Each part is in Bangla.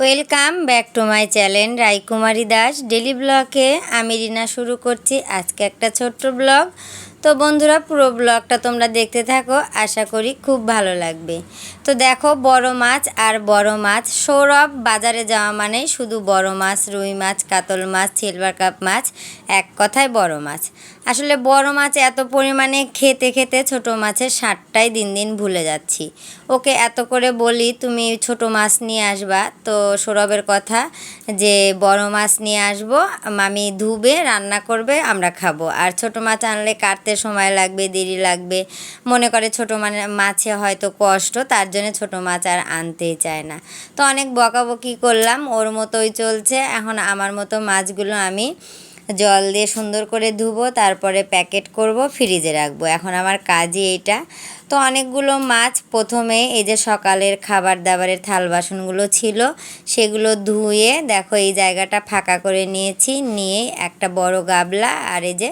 Welcome back to my channel Raikumari Das. Daily ব্লগে আমি রিনা শুরু করছি। আজকে একটা ছোট্ট ব্লগ। তো বন্ধুরা, পুরো ব্লগটা তোমরা দেখতে থাকো, আশা করি খুব ভালো লাগবে। তো দেখো, বড় মাছ আর বড় মাছ। সৌরভ বাজারে যাওয়া মানেই শুধু বড় মাছ, রুই মাছ, কাতল মাছ, সিলভার কাপ মাছ, এক কথায় বড় মাছ। আসলে বড় মাছ এত পরিমাণে খেতে খেতে ছোট মাছের স্বাদটাই দিন দিন ভুলে যাচ্ছি। ওকে এত করে বলি, তুমি ছোট মাছ নিয়ে আসবা? তো সৌরভের কথা যে, বড় মাছ নিয়ে আসব, মামি ধুবে, রান্না করবে, আমরা খাব। আর ছোট মাছ আনলে কাটতে সময় লাগবে, দেরি লাগবে। মনে করে ছোটো মানে মাছে হয়তো কষ্ট, তার জন্য ছোট মাছ আর আনতেই চায় না। তো অনেক বকাবকি করলাম, ওর মতোই চলছে। এখন আমার মতো মাছগুলো আমি জল দিয়ে সুন্দর করে ধুবো, তারপরে প্যাকেট করব, ফ্রিজে রাখব। এখন আমার কাজই এইটা। তো অনেকগুলো মাছ প্রথমে এই যে সকালের খাবার দাবারের থাল বাসনগুলো ছিল, সেগুলো ধুয়ে দেখো এই জায়গাটা ফাঁকা করে নিয়েছি। নিয়ে একটা বড় গাবলা আর এই যে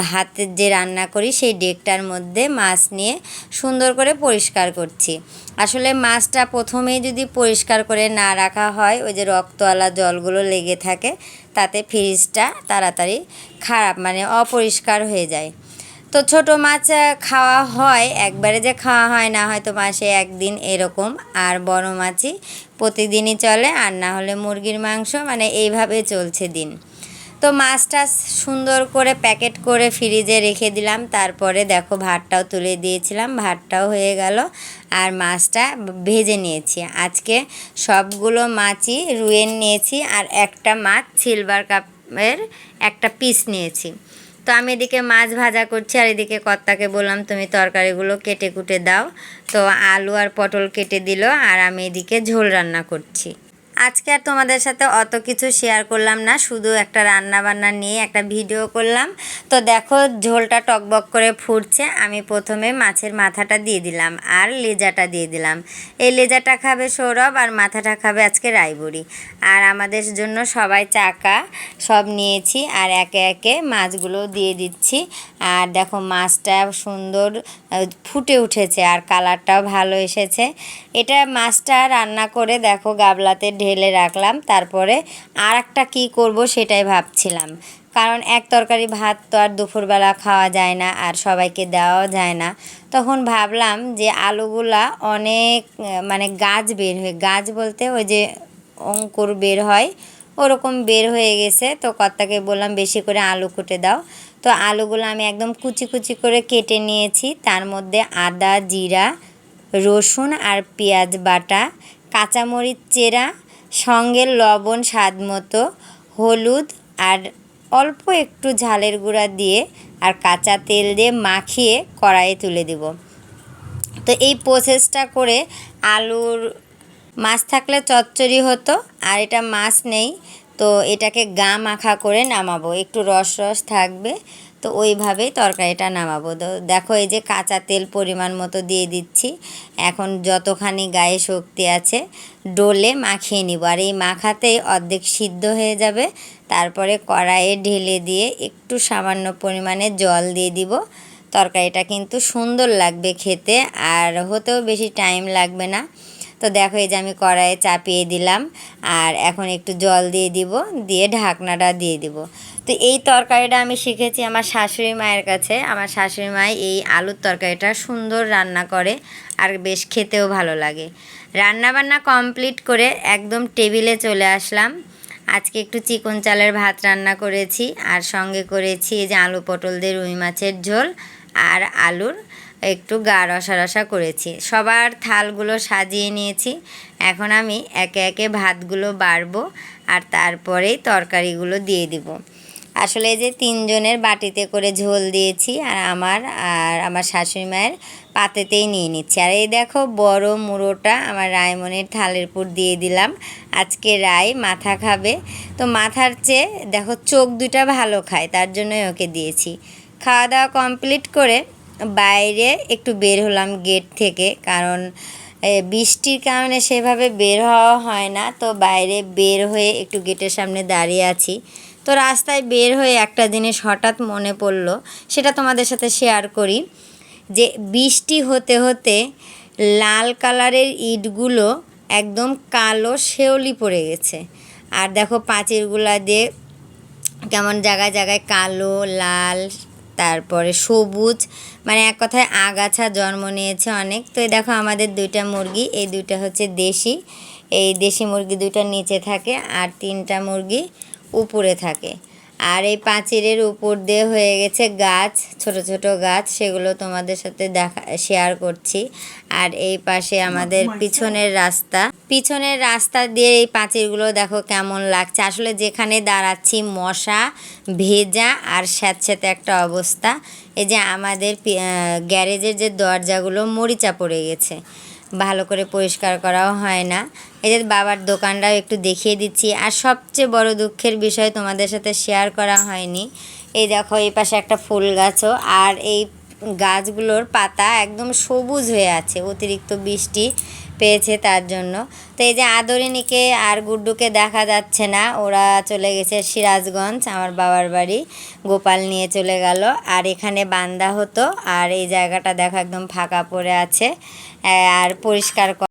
ভাতের যে রান্না করি, সেই ডেকটার মধ্যে মাছ নিয়ে সুন্দর করে পরিষ্কার করছি। আসলে মাছটা প্রথমেই যদি পরিষ্কার করে না রাখা হয়, ওই যে রক্তওয়ালা জলগুলো লেগে থাকে, তাতে ফ্রিজটা তাড়াতাড়ি খারাপ মানে অপরিষ্কার হয়ে যায়। তো ছোট মাছ খাওয়া হয়, একবারে যে খাওয়া হয় না, হয়তো মাসে একদিন এরকম। আর বড় মাছই প্রতিদিনই চলে, আর না হলে মুরগির মাংস মানে এইভাবে চলছে দিন। তো মাছটা সুন্দর করে প্যাকেট করে ফ্রিজে রেখে দিলাম। তারপরে দেখো ভাতটাও তুলে দিয়েছিলাম, ভাতটাও হয়ে গেল, আর মাছটা ভেজে নিয়েছি। আজকে সবগুলো মাছই রুয়ে নিয়েছি, আর একটা মাছ সিলভার কাপের একটা পিস নিয়েছি। তো আমি এদিকে মাছ ভাজা করছি আর এদিকে কর্তাকে বললাম, তুমি তরকারিগুলো কেটে কুটে দাও। তো আলু আর পটল কেটে দিল আর আমি এদিকে ঝোল রান্না করছি। আজকে আর তোমাদের সাথে অত কিছু শেয়ার করলাম না, শুধু একটা রান্না বান্না নিয়ে একটা ভিডিও করলাম। তো দেখো, ঝোলটা টকবক করে ফুটছে, আমি প্রথমে মাছের মাথাটা দিয়ে দিলাম আর লেজাটা দিয়ে দিলাম। এই লেজাটা খাবে সৌরভ আর মাথাটা খাবে আজকে রায়বুড়ি। আর আমাদের জন্য সবাই চাকা, সব নিয়েছি আর একে একে মাছগুলো দিয়ে দিচ্ছি। আর দেখো, মাছটা সুন্দর ফুটে উঠেছে আর কালারটাও ভালো এসেছে। এটা মাছটা রান্না করে দেখো, গাবলাতে ঢেলে রাখলাম। তারপরে আর একটা কী করব সেটাই ভাবছিলাম। কারণ এক তরকারি ভাত তো আর দুপুরবেলা খাওয়া যায় না আর সবাইকে দেওয়াও যায় না। তখন ভাবলাম যে আলুগুলা অনেক মানে গাছ বের হয়ে, গাছ বলতে ওই যে অঙ্কুর বের হয়, ওরকম বের হয়ে গেছে। তো কর্তাকে বললাম, বেশি করে আলু কুটে দাও। তো আলুগুলো আমি একদম কুচি কুচি করে কেটে নিয়েছি। তার মধ্যে আদা, জিরা, রসুন আর পেঁয়াজ বাটা, কাঁচামরিচ চেরা সঙ্গে লবণ স্বাদ মতো, হলুদ আর অল্প একটু ঝালের গুঁড়া দিয়ে আর কাঁচা তেল দিয়ে মাখিয়ে কড়াইয়ে তুলে দেব। তো এই প্রসেসটা করে আলুর মাছ থাকলে চচ্চড়ি হতো, আর এটা মাছ নেই। তো এটাকে গা মাখা করে নামাবো। একটু রস রস থাকবে। তো ওইভাবেই তরকারিটা নামাবো। তো দেখো এই যে কাঁচা তেল পরিমাণ মতো দিয়ে দিচ্ছি। এখন যতখানি গায়ে শক্তি আছে, ডোলে মাখিয়ে নিব। আর এই মাখাতেই অর্ধেক সিদ্ধ হয়ে যাবে। তারপরে কড়াইয়ে ঢেলে দিয়ে একটু সামান্য পরিমাণে জল দিয়ে দিব। তরকারিটা কিন্তু সুন্দর লাগবে খেতে আর হতেও বেশি টাইম লাগবে না। তো দেখো এই যে আমি কড়াইয়ে চাপিয়ে দিলাম। আর এখন একটু জল দিয়ে দিব, দিয়ে ঢাকনাটা দিয়ে দিব। তো এই তরকারিটা আমি শিখেছি আমার শাশুড়ি মায়ের কাছে। আমার শাশুড়ি মাই এই আলুর তরকারিটা সুন্দর রান্না করে আর বেশ খেতেও ভালো লাগে। রান্না বান্না কমপ্লিট করে একদম টেবিলে চলে আসলাম। আজকে একটু চিকন চালের ভাত রান্না করেছি আর সঙ্গে করেছি এই যে আলু পটল দিয়ে রুই মাছের ঝোল আর আলুর একটু গা রসা রসা করেছি। সবার থালগুলো সাজিয়ে নিয়েছি। এখন আমি একে একে ভাতগুলো বাড়বো আর তারপরেই তরকারিগুলো দিয়ে দিব। আসলে যে তিনজনের বাটিতে করে ঝোল দিয়েছি আর আমার আর আমার শাশুড়ি মায়ের পাতেতেই নিয়ে নিচ্ছি। আর এই দেখো বড় মুড়োটা আমার রায়মনের থালের উপর দিয়ে দিলাম। আজকে রায় মাথা খাবে। তো মাথার চেয়ে দেখো চোখ দুটা ভালো খায়, তার জন্যই ওকে দিয়েছি। খাওয়া দাওয়া কমপ্লিট করে বাইরে একটু বের হলাম গেট থেকে, কারণ বৃষ্টির কারণে সেভাবে বের হওয়া হয় না। তো বাইরে বের হয়ে একটু গেটের সামনে দাঁড়িয়ে আছি। তো রাস্তায় বের হয়ে একটা জিনিস হঠাৎ মনে পড়ল, সেটা তোমাদের সাথে শেয়ার করি, যে বৃষ্টি হতে হতে লাল কালারের ইটগুলো একদম কালো শেওলি পড়ে গেছে। আর দেখো পাঁচিরগুলা দিয়ে কেমন জায়গায় জায়গায় কালো, লাল, তারপরে সবুজ মানে এক কথায় আগাছা জন্ম নিয়েছে অনেক। তো দেখো আমাদের দুইটা মুরগি, এই দুইটা হচ্ছে দেশি, এই দেশি মুরগি দুইটা নিচে থাকে, আর তিনটা মুরগি উপরে থাকে। আর এই পাঁচিরের উপর দিয়ে হয়ে গেছে গাছ ছোট ছোট গাছ সেগুলো তোমাদের সাথে দেখা শেয়ার করছি। আর এই পাশে আমাদের পিছনের রাস্তা। পিছনের রাস্তা দিয়ে এই পাঁচিরগুলো দেখো কেমন লাগছে। আসলে যেখানে দাঁড়াচ্ছি মশা ভেজা আর স্যাঁতস্যাঁতে একটা অবস্থা। এই যে আমাদের গ্যারেজের যে দরজাগুলো মরিচা পড়ে গেছে। ভালো করে পরিষ্কার করাও হয় না। এদের বাবার দোকানটাও একটু দেখিয়ে দিচ্ছি। আর সবচেয়ে বড় দুঃখের বিষয় তোমাদের সাথে শেয়ার করা হয়নি। এই দেখো, এই পাশে একটা ফুল গাছও। আর এই গাছগুলোর পাতা একদম সবুজ হয়ে আছে, অতিরিক্ত বৃষ্টি পেয়েছে তার জন্য। তো এই যে আদরিনীকে আর গুড্ডুকে দেখা যাচ্ছে না, ওরা চলে গেছে সিরাজগঞ্জ, আমার বাবার বাড়ি। গোপাল নিয়ে চলে গেল, আর এখানে বান্দা হতো, আর এই জায়গাটা দেখো একদম ফাঁকা পড়ে আছে আর পরিষ্কার